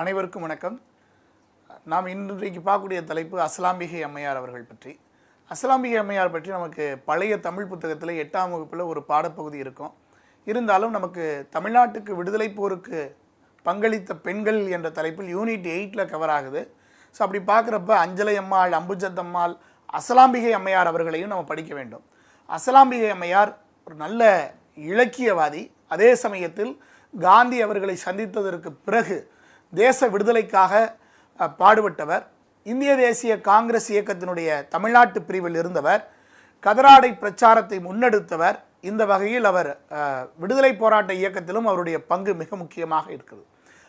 அனைவருக்கும் வணக்கம். நாம் இன்றைக்கு பார்க்கக்கூடிய தலைப்பு அஸ்லாம்பிகை அம்மையார் அவர்கள் பற்றி. அஸ்லாம்பிகை அம்மையார் பற்றி நமக்கு பழைய தமிழ் புத்தகத்தில் எட்டாம் வகுப்பில் ஒரு பாடப்பகுதி இருக்கும். இருந்தாலும் நமக்கு தமிழ்நாட்டுக்கு விடுதலை போருக்கு பங்களித்த பெண்கள் என்ற தலைப்பில் யூனிட் எயிட்டில் கவர் ஆகுது. ஸோ அப்படி பார்க்குறப்ப அஞ்சலை அம்மாள் அம்புஜத்தம்மாள் அசலாம்பிகை அம்மையார் அவர்களையும் நம்ம படிக்க வேண்டும். அசலாம்பிகை அம்மையார் ஒரு நல்ல இலக்கியவாதி. அதே சமயத்தில் காந்தி அவர்களை சந்தித்ததற்கு பிறகு தேச விடுதலைக்காக பாடுபட்டவர். இந்திய தேசிய காங்கிரஸ் இயக்கத்தினுடைய தமிழ்நாட்டு பிரிவில் இருந்தவர். கதராடை பிரச்சாரத்தை முன்னெடுத்தவர். இந்த வகையில் அவர் விடுதலை போராட்ட இயக்கத்திலும் அவருடைய பங்கு மிக முக்கியமாக இருக்கிறது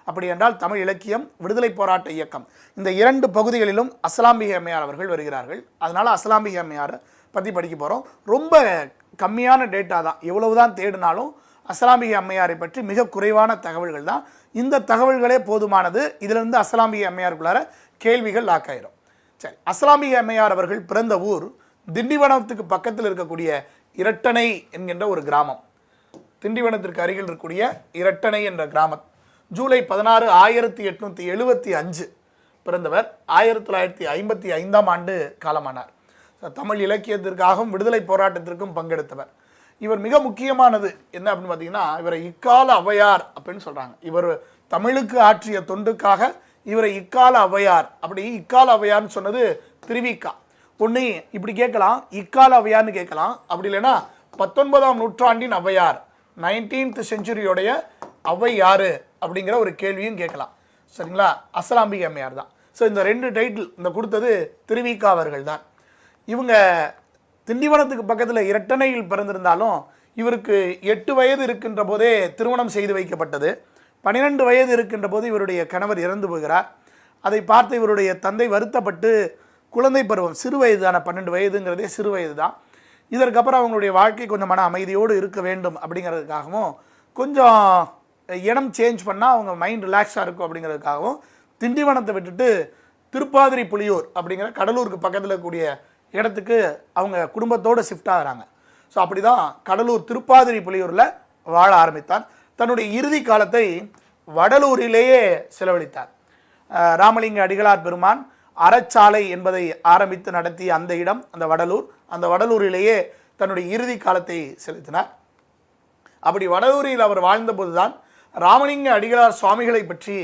அப்படி என்றால் தமிழ் இலக்கியம் விடுதலை போராட்ட இயக்கம் இந்த இரண்டு பகுதிகளிலும் அஸ்லாம்பிகை அம்மையார் அவர்கள் வருகிறார்கள். அதனால் அஸ்லாம்பிகை அம்மையாரை பற்றி படிக்க போகிறோம் ரொம்ப கம்மியான டேட்டா தான். எவ்வளவு தான் தேடினாலும் அஸ்லாமிக அம்மையாரை பற்றி மிக குறைவான தகவல்கள் தான். இந்த தகவல்களே போதுமானது. இதிலிருந்து அஸ்லாமிக அம்மையாருக்குள்ளார கேள்விகள் லாக்காயிரும். சரி அஸ்லாமிக அம்மையார் அவர்கள் பிறந்த ஊர் திண்டிவனத்துக்கு பக்கத்தில் இருக்கக்கூடிய இரட்டனை என்கின்ற ஒரு கிராமம். திண்டிவனத்திற்கு அருகில் இருக்கக்கூடிய இரட்டனை என்ற கிராமம். ஜூலை பதினாறு ஆயிரத்தி எட்நூற்றி எழுபத்தி அஞ்சு பிறந்தவர். ஆயிரத்தி தொள்ளாயிரத்தி ஐம்பத்தி ஐந்தாம் ஆண்டு காலமானார். தமிழ் இலக்கியத்திற்காகவும் விடுதலை போராட்டத்திற்கும் பங்கெடுத்தவர். இவர் மிக முக்கியமானது. என்ன அப்படின்னு பார்த்தீங்கன்னா இவரை இக்கால அவையார் அப்படின்னு சொல்கிறாங்க இவர் தமிழுக்கு ஆற்றிய தொண்டுக்காக இவரை இக்கால அவையார். அப்படி இக்கால அவையார்னு சொன்னது திருவிக்கா. ஒன்று இப்படி கேட்கலாம் இக்கால அவையார்னு கேட்கலாம். அப்படி இல்லைன்னா பத்தொன்பதாம் நூற்றாண்டின் அவையார் நைன்டீன்த் செஞ்சுரியோடைய ஔவை யாரு அப்படிங்கிற ஒரு கேள்வியும் கேட்கலாம். சரிங்களா? அசலாம்பிகை அம்மையார் தான். ஸோ இந்த ரெண்டு டைட்டில் இந்த கொடுத்தது திருவிக்கா அவர்கள் தான். இவங்க திண்டிவனத்துக்கு பக்கத்தில் இரட்டணையில் பிறந்திருந்தாலும் இவருக்கு எட்டு வயது இருக்கின்ற போதே திருமணம் செய்து வைக்கப்பட்டது. பன்னிரெண்டு வயது இருக்கின்ற போது இவருடைய கணவர் இறந்து போகிறார். அதை பார்த்து இவருடைய தந்தை வருத்தப்பட்டு குழந்தை பருவம் சிறு வயது தானே பன்னெண்டு வயதுங்கிறதே சிறு வயது தான் இதற்கப்புறம் அவங்களுடைய வாழ்க்கை கொஞ்சம் மன அமைதியோடு இருக்க வேண்டும் அப்படிங்கிறதுக்காகவும் கொஞ்சம் இடம் சேஞ்ச் பண்ணால் அவங்க மைண்ட் ரிலாக்ஸாக இருக்கும் அப்படிங்கிறதுக்காகவும் திண்டிவனத்தை விட்டுட்டு திருப்பாதிரி புலியூர் அப்படிங்கிற கடலூருக்கு பக்கத்தில் இருக்கக்கூடிய இடத்துக்கு அவங்க குடும்பத்தோடு ஷிஃப்ட் ஆகுறாங்க. ஸோ அப்படி தான் கடலூர் திருப்பாதிரி புலியூரில் வாழ ஆரம்பித்தார் தன்னுடைய இறுதி காலத்தை வடலூரிலேயே செலவழித்தார். ராமலிங்க அடிகளார் பெருமான் அறச்சாலை என்பதை ஆரம்பித்து நடத்திய அந்த இடம் அந்த வடலூர் அந்த வடலூரிலேயே தன்னுடைய இறுதி காலத்தை செலுத்தினார். அப்படி வடலூரில் அவர் வாழ்ந்தபோதுதான் ராமலிங்க அடிகளார் சுவாமிகளை பற்றி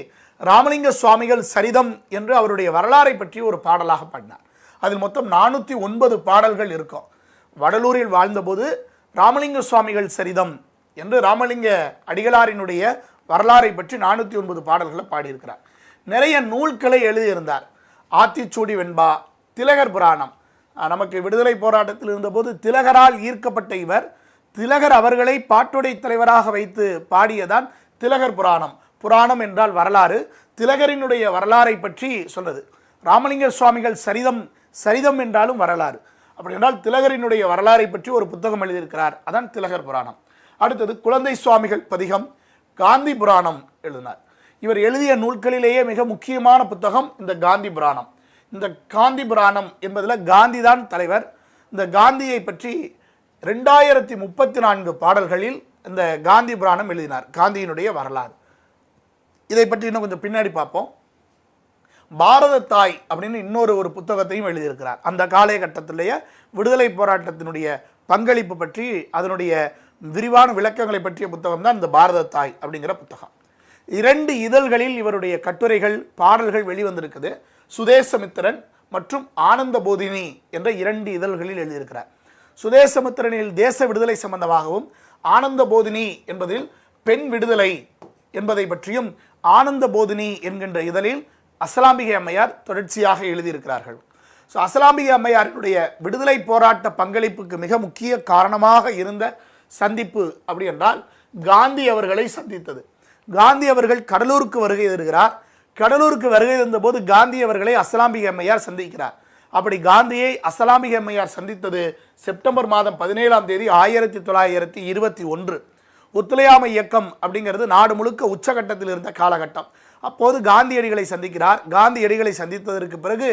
ராமலிங்க சுவாமிகள் சரிதம் என்று அவருடைய வரலாறை பற்றி ஒரு பாடலாக பாடினார். அதில் மொத்தம் நானூற்றி ஒன்பது பாடல்கள் இருக்கும். வடலூரில் வாழ்ந்தபோது ராமலிங்க சுவாமிகள் சரிதம் என்று ராமலிங்க அடிகளாரினுடைய வரலாறை பற்றி நானூற்றி ஒன்பது பாடல்களை பாடியிருக்கிறார். நிறைய நூல்களை எழுதியிருந்தார். ஆத்திச்சூடி வெண்பா திலகர் புராணம். நமக்கு விடுதலை போராட்டத்தில் இருந்தபோது திலகரால் ஈர்க்கப்பட்ட இவர் திலகர் அவர்களை பாட்டுடை தலைவராக வைத்து பாடியதான் திலகர் புராணம். புராணம் என்றால் வரலாறு. திலகரினுடைய வரலாறை பற்றி சொல்றது. ராமலிங்க சுவாமிகள் சரிதம் சரிதம் என்றாலும் வரலாறு. அப்படி என்றால் திலகரினுடைய வரலாறை பற்றி ஒரு புத்தகம் எழுதியிருக்கிறார். அதான் திலகர் புராணம். அடுத்தது குழந்தை சுவாமிகள் பதிகம் காந்தி புராணம் எழுதினார். இவர் எழுதிய நூல்களிலேயே மிக முக்கியமான புத்தகம் இந்த காந்தி புராணம். இந்த காந்தி புராணம் என்பதில் காந்தி தான் தலைவர். இந்த காந்தியை பற்றி ரெண்டாயிரத்தி முப்பத்தி நான்கு பாடல்களில் இந்த காந்தி புராணம் எழுதினார். காந்தியினுடைய வரலாறு. இதை பற்றி இன்னும் கொஞ்சம் பின்னாடி பார்ப்போம். பாரத தாய் அப்படின்னு இன்னொரு ஒரு புத்தகத்தையும் எழுதியிருக்கிறார். அந்த காலகட்டத்திலேயே விடுதலை போராட்டத்தினுடைய பங்களிப்பு பற்றி அதனுடைய விரிவான விளக்கங்களை பற்றிய புத்தகம் தான் இந்த பாரத தாய் அப்படிங்கிற புத்தகம். இரண்டு இதழ்களில் இவருடைய கட்டுரைகள் பாடல்கள் வெளிவந்திருக்குது. சுதேசமித்திரன் மற்றும் ஆனந்த போதினி என்ற இரண்டு இதழ்களில் எழுதியிருக்கிறார். சுதேசமித்திரனில் தேச விடுதலை சம்பந்தமாகவும் ஆனந்த போதினி என்பதில் பெண் விடுதலை என்பதை பற்றியும் ஆனந்த போதினி என்கின்ற இதழில் அஸ்லாம்பிகை அம்மையார் தொடர்ச்சியாக எழுதியிருக்கிறார்கள். ஸோ அஸ்லாம்பிகை அம்மையாரினுடைய விடுதலை போராட்ட பங்களிப்புக்கு மிக முக்கிய காரணமாக இருந்த சந்திப்பு அப்படி என்றால் காந்தி அவர்களை சந்தித்தது. காந்தி அவர்கள் கடலூருக்கு வருகை தருகிறார். கடலூருக்கு வருகை தந்தபோது காந்தி அவர்களை அஸ்லாம்பிகை அம்மையார் சந்திக்கிறார். அப்படி காந்தியை அஸ்லாமிக அம்மையார் சந்தித்தது செப்டம்பர் மாதம் பதினேழாம் தேதி ஆயிரத்தி தொள்ளாயிரத்தி இருபத்தி ஒன்று. ஒத்துழையாமை இயக்கம் அப்படிங்கிறது நாடு முழுக்க உச்சகட்டத்தில் இருந்த காலகட்டம். அப்போது காந்தியடிகளை சந்திக்கிறார். காந்தியடிகளை சந்தித்ததற்கு பிறகு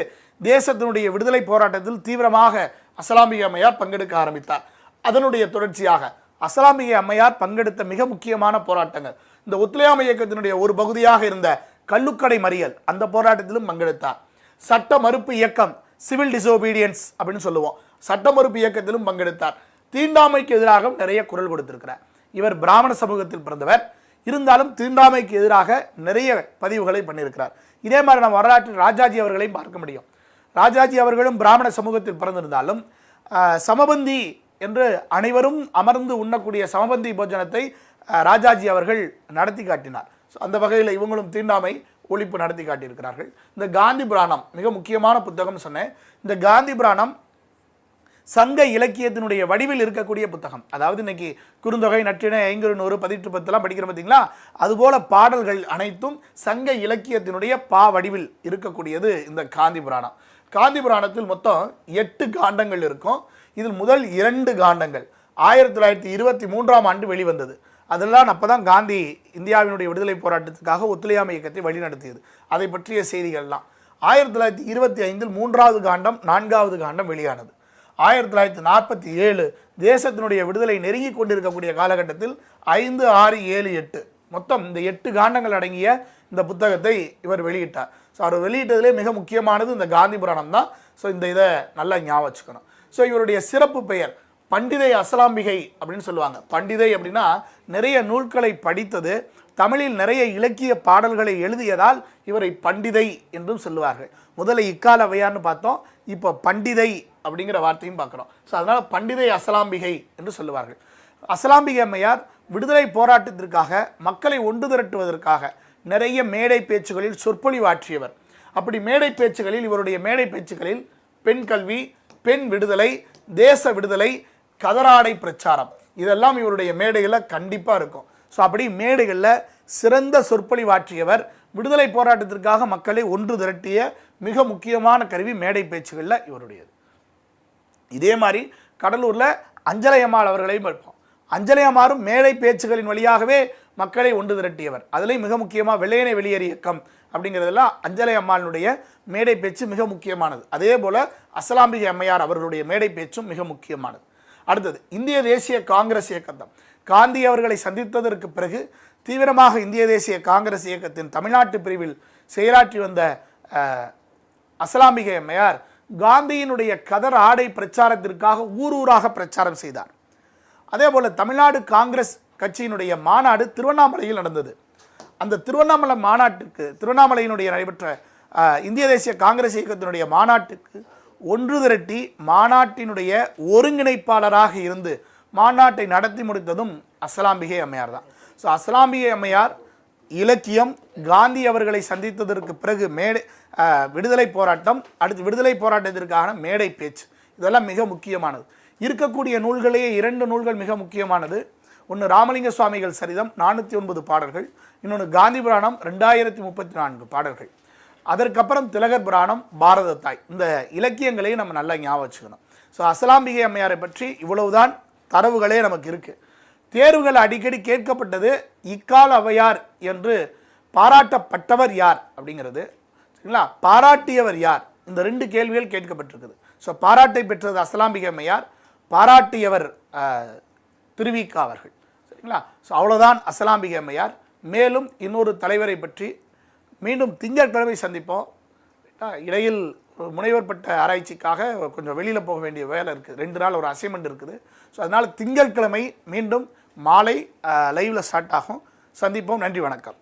தேசத்தினுடைய விடுதலை போராட்டத்தில் தீவிரமாக அஸ்லாமிக அம்மையார் பங்கெடுக்க ஆரம்பித்தார். அதனுடைய தொடர்ச்சியாக அஸ்லாமிக அம்மையார் பங்கெடுத்த மிக முக்கியமான போராட்டங்கள். இந்த ஒத்துழையாமை இயக்கத்தினுடைய ஒரு பகுதியாக இருந்த கல்லுக்கடை மறியல் அந்த போராட்டத்திலும் பங்கெடுத்தார். சட்ட மறுப்பு இயக்கம் சிவில் டிசோபீடியன்ஸ் அப்படின்னு சொல்லுவோம். சட்ட மறுப்பு இயக்கத்திலும் பங்கெடுத்தார். தீண்டாமைக்கு எதிராக நிறைய குரல் கொடுத்திருக்கிறார். இவர் பிராமண சமூகத்தில் பிறந்தவர். இருந்தாலும் தீண்டாமைக்கு எதிராக நிறைய பதிவுகளை பண்ணியிருக்கிறார். இதே மாதிரி நம்ம வரலாற்றில் ராஜாஜி அவர்களையும் பார்க்க முடியும். ராஜாஜி அவர்களும் பிராமண சமூகத்தில் பிறந்திருந்தாலும் சமபந்தி என்று அனைவரும் அமர்ந்து உண்ணக்கூடிய சமபந்தி போஜனத்தை ராஜாஜி அவர்கள் நடத்தி காட்டினார். ஸோ அந்த வகையில் இவங்களும் தீண்டாமை ஒழிப்பு நடத்தி காட்டியிருக்கிறார்கள். இந்த காந்தி புராணம் மிக முக்கியமான புத்தகம் சொன்னேன். இந்த காந்தி புராணம் சங்க இலக்கியத்தினுடைய வடிவில் இருக்கக்கூடிய புத்தகம். அதாவது இன்னைக்கு குறுந்தொகை நற்றின ஐங்குறு நூறு பதிற்று பத்துலாம் படிக்கிறோம் பார்த்தீங்களா? அதுபோல பாடல்கள் அனைத்தும் சங்க இலக்கியத்தினுடைய பா வடிவில் இருக்கக்கூடியது இந்த காந்தி புராணம். காந்தி புராணத்தில் மொத்தம் எட்டு காண்டங்கள் இருக்கும். இதில் முதல் இரண்டு காண்டங்கள் ஆயிரத்தி தொள்ளாயிரத்தி இருபத்தி மூன்றாம் ஆண்டு வெளிவந்தது. அதெல்லாம் அப்போ தான் காந்தி இந்தியாவினுடைய விடுதலை போராட்டத்துக்காக ஒத்துழையாமை இயக்கத்தை வழிநடத்தியது. அதை பற்றிய செய்திகள்லாம். ஆயிரத்தி தொள்ளாயிரத்தி இருபத்தி ஐந்தில் மூன்றாவது காண்டம் நான்காவது காண்டம் வெளியானது. ஆயிரத்தி தொள்ளாயிரத்தி நாற்பத்தி ஏழு தேசத்தினுடைய விடுதலை நெருங்கி கொண்டிருக்கக்கூடிய காலகட்டத்தில் ஐந்து ஆறு ஏழு எட்டு. மொத்தம் இந்த எட்டு காண்டங்கள் அடங்கிய இந்த புத்தகத்தை இவர் வெளியிட்டார். ஸோ அவர் வெளியிட்டதிலே மிக முக்கியமானது இந்த காந்தி புராணம் தான். ஸோ இந்த இதை நல்லா ஞாபகம் வச்சுக்கணும். ஸோ இவருடைய சிறப்பு பெயர் பண்டிதை அசலாம்பிகை அப்படின்னு சொல்லுவாங்க. பண்டிதை அப்படின்னா நிறைய நூல்களை படித்தது தமிழில் நிறைய இலக்கிய பாடல்களை எழுதியதால் இவரை பண்டிதை என்றும் சொல்லுவார்கள். முதல்ல இக்கால வையான்னு பார்த்தோம். இப்போ பண்டிதை அப்படிங்கிற வார்த்தையும் பார்க்குறோம். ஸோ அதனால் பண்டிதை அசலாம்பிகை என்று சொல்லுவார்கள். அசலாம்பிகை அம்மையார் விடுதலை போராட்டத்திற்காக மக்களை ஒன்று திரட்டுவதற்காக நிறைய மேடை பேச்சுகளில் சொற்பொழிவாற்றியவர். அப்படி மேடை பேச்சுகளில் இவருடைய மேடை பேச்சுகளில் பெண் கல்வி பெண் விடுதலை தேச விடுதலை கதராடை பிரச்சாரம் இதெல்லாம் இவருடைய மேடைகளில் கண்டிப்பாக இருக்கும். ஸோ அப்படி மேடைகளில் சிறந்த சொற்பொழிவாற்றியவர் விடுதலை போராட்டத்திற்காக மக்களை ஒன்று திரட்டிய மிக முக்கியமான கருவி மேடை பேச்சுகளில் இவருடையது. இதே மாதிரி கடலூரில் அஞ்சலையம்மாள் அவர்களையும் இருப்போம் அஞ்சலையம்மாரும் மேடை பேச்சுகளின் வழியாகவே மக்களை ஒன்று திரட்டியவர். அதுலேயும் மிக முக்கியமாக வெள்ளையனை வெளியேறு இயக்கம் அப்படிங்கிறதெல்லாம் அஞ்சலையம்மாளினுடைய மேடை பேச்சு மிக முக்கியமானது. அதே போல் அசலாம்பிகை அம்மையார் அவர்களுடைய மேடை பேச்சும் மிக முக்கியமானது. அடுத்தது இந்திய தேசிய காங்கிரஸ் இயக்கத்தம். காந்தி அவர்களை சந்தித்ததற்கு பிறகு தீவிரமாக இந்திய தேசிய காங்கிரஸ் இயக்கத்தின் தமிழ்நாட்டு பிரிவில் செயலாற்றி வந்த அசலாம்பிகை அம்மையார் காந்தியினுடைய கதர் ஆடை பிரச்சாரத்திற்காக ஊர் ஊராக பிரச்சாரம் செய்தார். அதே போல் தமிழ்நாடு காங்கிரஸ் கட்சியினுடைய மாநாடு திருவண்ணாமலையில் நடந்தது. அந்த திருவண்ணாமலை மாநாட்டுக்கு திருவண்ணாமலையினுடைய நடைபெற்ற இந்திய தேசிய காங்கிரஸ் இயக்கத்தினுடைய மாநாட்டுக்கு ஒன்று திரட்டி மாநாட்டினுடைய ஒருங்கிணைப்பாளராக இருந்து மாநாட்டை நடத்தி முடித்ததும் அஸ்லாம்பிகை அம்மையார் தான். ஸோ அஸ்லாம்பிகை அம்மையார் இலக்கியம் காந்தி அவர்களை சந்தித்ததற்கு பிறகு மேடை விடுதலை போராட்டம் அடுத்து விடுதலை போராட்டத்திற்கான மேடை பேச்சு. இதெல்லாம் மிக முக்கியமானது. இருக்கக்கூடிய நூல்களையே இரண்டு நூல்கள் மிக முக்கியமானது. ஒன்று ராமலிங்க சுவாமிகள் சரிதம் நானூற்றி ஒன்பது பாடல்கள். இன்னொன்று காந்தி புராணம் ரெண்டாயிரத்தி முப்பத்தி நான்கு பாடல்கள். அதற்கப்புறம் திலகர் புராணம் பாரத தாய். இந்த இலக்கியங்களையும் நம்ம நல்லா ஞாபகம் வச்சுக்கணும். ஸோ அசலாம்பிகை அம்மையாரை பற்றி இவ்வளவுதான் தரவுகளே நமக்கு இருக்குது தேர்வுகள் அடிக்கடி கேட்கப்பட்டது இக்கால அவையார் என்று பாராட்டப்பட்டவர் யார் அப்படிங்கிறது. சரிங்களா? பாராட்டியவர் யார்? இந்த ரெண்டு கேள்விகள் கேட்கப்பட்டிருக்குது. ஸோ பாராட்டை பெற்றது அசலாம்பிகை அம்மையார் பாராட்டியவர் திருவிக்கா அவர்கள். சரிங்களா? ஸோ அவ்வளோதான் அசலாம்பிகை அம்மையார். மேலும் இன்னொரு தலைவரை பற்றி மீண்டும் திங்கட்கிழமை சந்திப்போம். இடையில் ஒரு முனைவர் பட்ட ஆராய்ச்சிக்காக கொஞ்சம் வெளியில் போக வேண்டிய வேலை இருக்குது. ரெண்டு நாள் ஒரு அசைன்மெண்ட் இருக்குது. ஸோ அதனால் திங்கட்கிழமை மீண்டும் மாலை லைவில் ஸ்டார்ட் ஆகும். சந்திப்போம். நன்றி வணக்கம்.